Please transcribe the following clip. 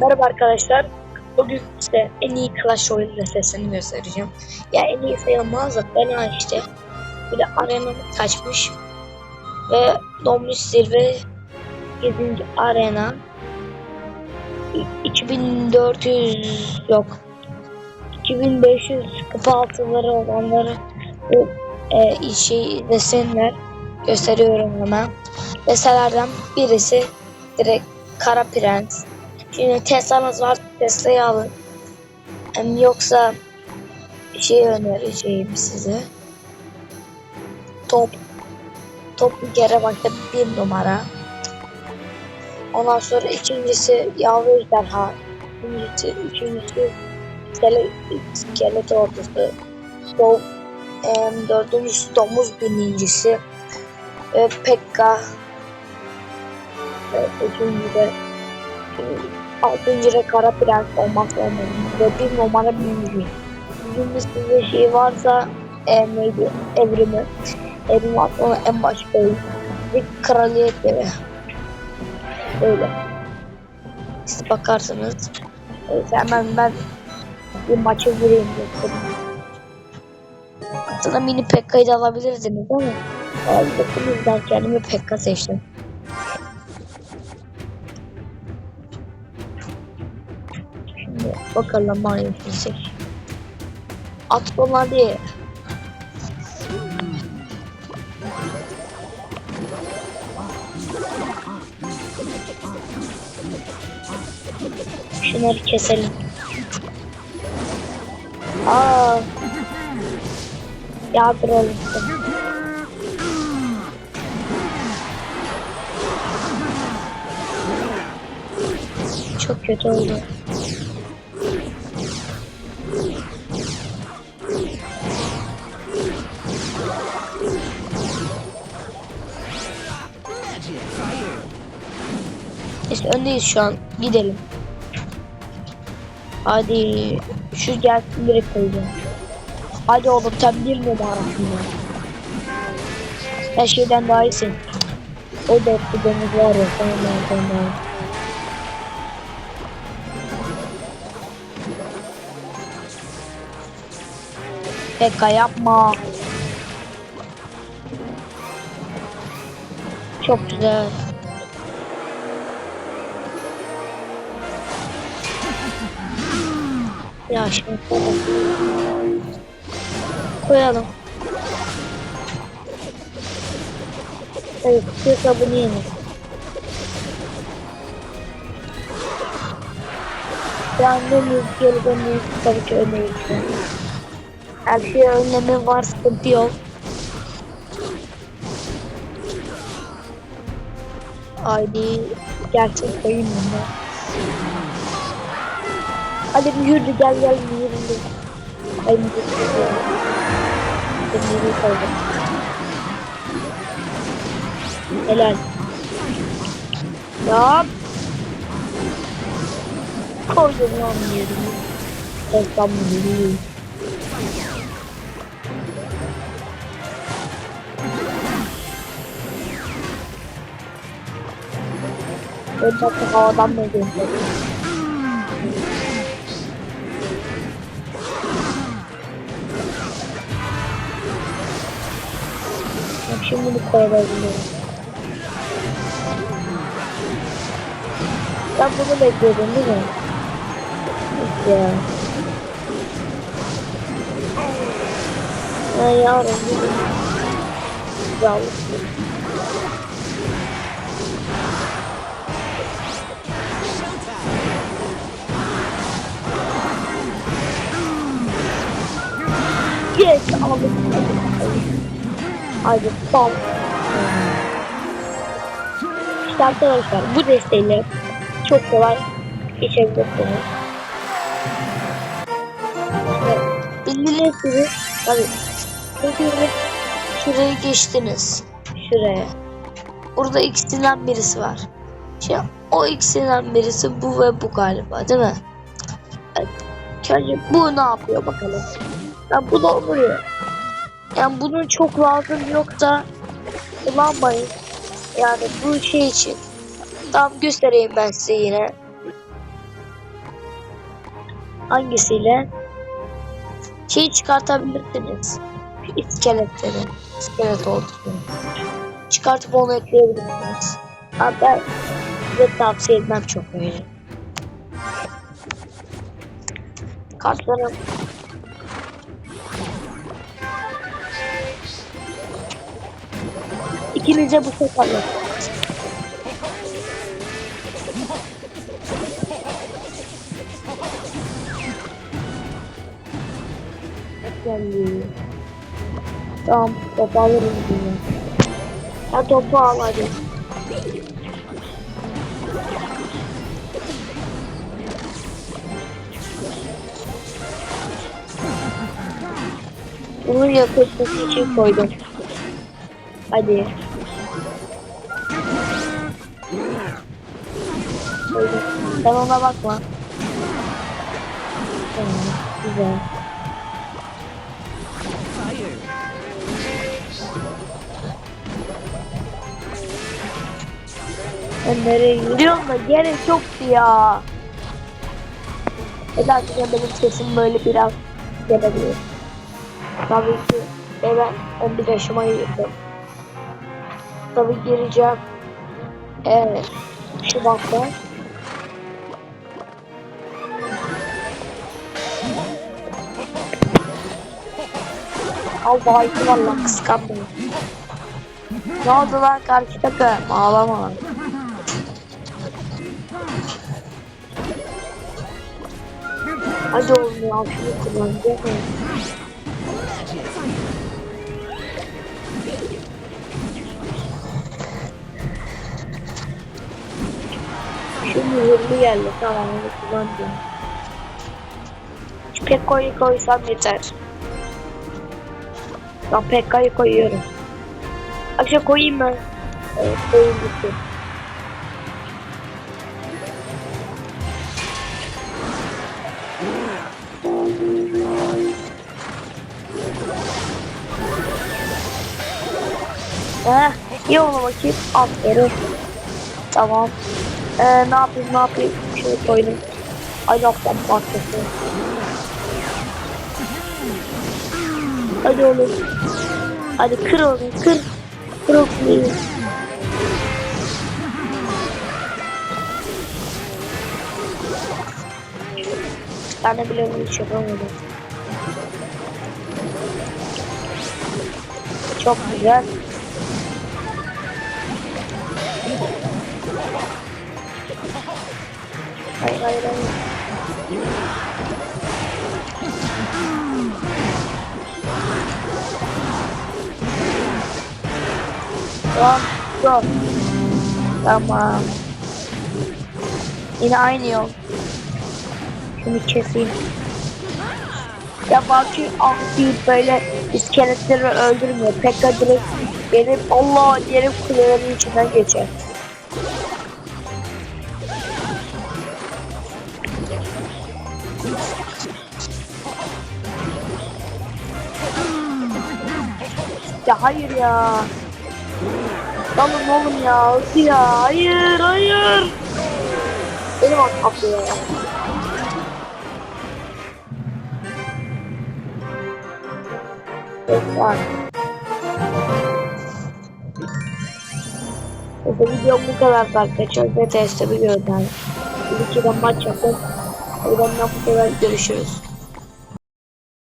Merhaba arkadaşlar. Bugün size en iyi Clash Royale sesini göstereceğim. Ya en iyi sayılmaz da fena işte. Böyle arena kaçmış. Ve Dominic Zirve 7. arena. İ- 2400 yok. 2500 kupa altıları olanları bu e, şey desenler gösteriyorum hemen. Deselerden birisi direkt Kara Prens. Şimdi Tesla'nız var Tesla'yı alın. Hem yoksa bir şey önereceğim size. Top. Top bir kere başta bir numara. Ondan sonra ikincisi yavru ejderha. İkincisi, üçüncüsü iskelet, ordusu. Dov, em, dördüncüsü domuz binincisi. E, Pekka. E, üçüncü de altıncı kara prens olmak zorunda. Ve bir numara büyücü. Büyücünün size şey varsa e, neydi? Evrimi. Evrim aklına en baş koyun. Bir kraliyet devi. Öyle. Siz bakarsınız. Evet, hemen ben bir maça gireyim göstereyim. Aslında mini Pekka'yı da alabilirdiniz ama Aldık yüzden kendimi Pekka seçtim. Bakalım hangisini seç. At dolar diye. Şunları keselim. Aa. Yağdıralım. Çok kötü oldu. Öndeyiz şu an. Gidelim. Hadi şu gelsin biri koyacağım. Hadi oğlum sen bir numarasın ya. Her şeyden daha iyisin. O da deniz var ya. Tamam tamam. Pekka yapma. Çok güzel. Ya şimdi koyalım. Evet, kırk abone yemek. Yani müzik müzik tabii ki öneririm. Her şey önlemi var, sıkıntı yok. Haydi gerçek koyayım bunu. Hadi mühürdü gel gel mühürdü. Ay mühürdü. Ben mühürdü koydum. Helal. Yap. Koydum lan mühürdü. Reklam mühürdü. Ben bakın havadan da gönderiyorum. Şimdi bunu koyabilirim. Ben bunu bekliyordum değil mi? Ya. Ha yavrum bu Güzel. Yes aldım. Hadi bam. İşte arkadaşlar bu desteğiyle çok kolay geçebilirsiniz. Gibi tabii çünkü şurayı geçtiniz. Şuraya. Burada ikisinden birisi var. Şey, o ikisinden birisi bu ve bu galiba değil mi? Evet. Önce bu ne yapıyor bakalım. Ya bu da oluyor. Yani bunun çok lazım yok da kullanmayın. Yani bu şey için. Tamam göstereyim ben size yine. Hangisiyle? Şey çıkartabilirsiniz. İskeletleri. İskelet oldu. Çıkartıp onu ekleyebilirsiniz. Ama ben size tavsiye etmem çok öyle. Kartları İkinize bu seferle. Geldi. Tamam, topu alırım bunu. Ya topu al hadi. Bunun yakışması için koydum. Hadi. Sen ona bakma. Tamam, güzel. Ben nereye gidiyorum da gerek yoktu ya. Eda benim sesim böyle biraz gelebilir. Tabii ki ve ben 11 yaşıma girdim. Tabii gireceğim. Evet. Şubat'ta. Al baytı valla kıskandım. Ne oldu lan karşı takım? Ağlama lan. Hadi oğlum ya şunu kullanacak? Hızlı geldi tamam onu kullanacağım. Pekko'yu koysam yeter. Ben Pekka'yı koyuyorum. Akşam koyayım mı? Evet koyayım bitti. Heh, iyi ona bakayım. Aferin. Tamam. Ee, ne yapayım ne yapayım? Şöyle koydum. Ay noktam patlasın. Hadi oğlum. Hadi kır onu kır. Kır o kuleyi. Bir tane bile bunu hiç yapamadım. Çok güzel. Hayır. Tamam. Dur. Tamam. Yine aynı yol. Şunu keseyim. Ya Baki Ahdi böyle iskeletleri öldürmüyor. Pekka direkt gelip Allah diyelim kulelerin içinden geçer. Ya hayır ya. Dalın oğlum ya. Hızlı ya. Hayır hayır. Beni bak atlıyor ya. Var. Bu video bu kadar arkadaşlar. Ve testi biliyoruz yani. Bir iki maç yapın. O yüzden bu kadar görüşürüz.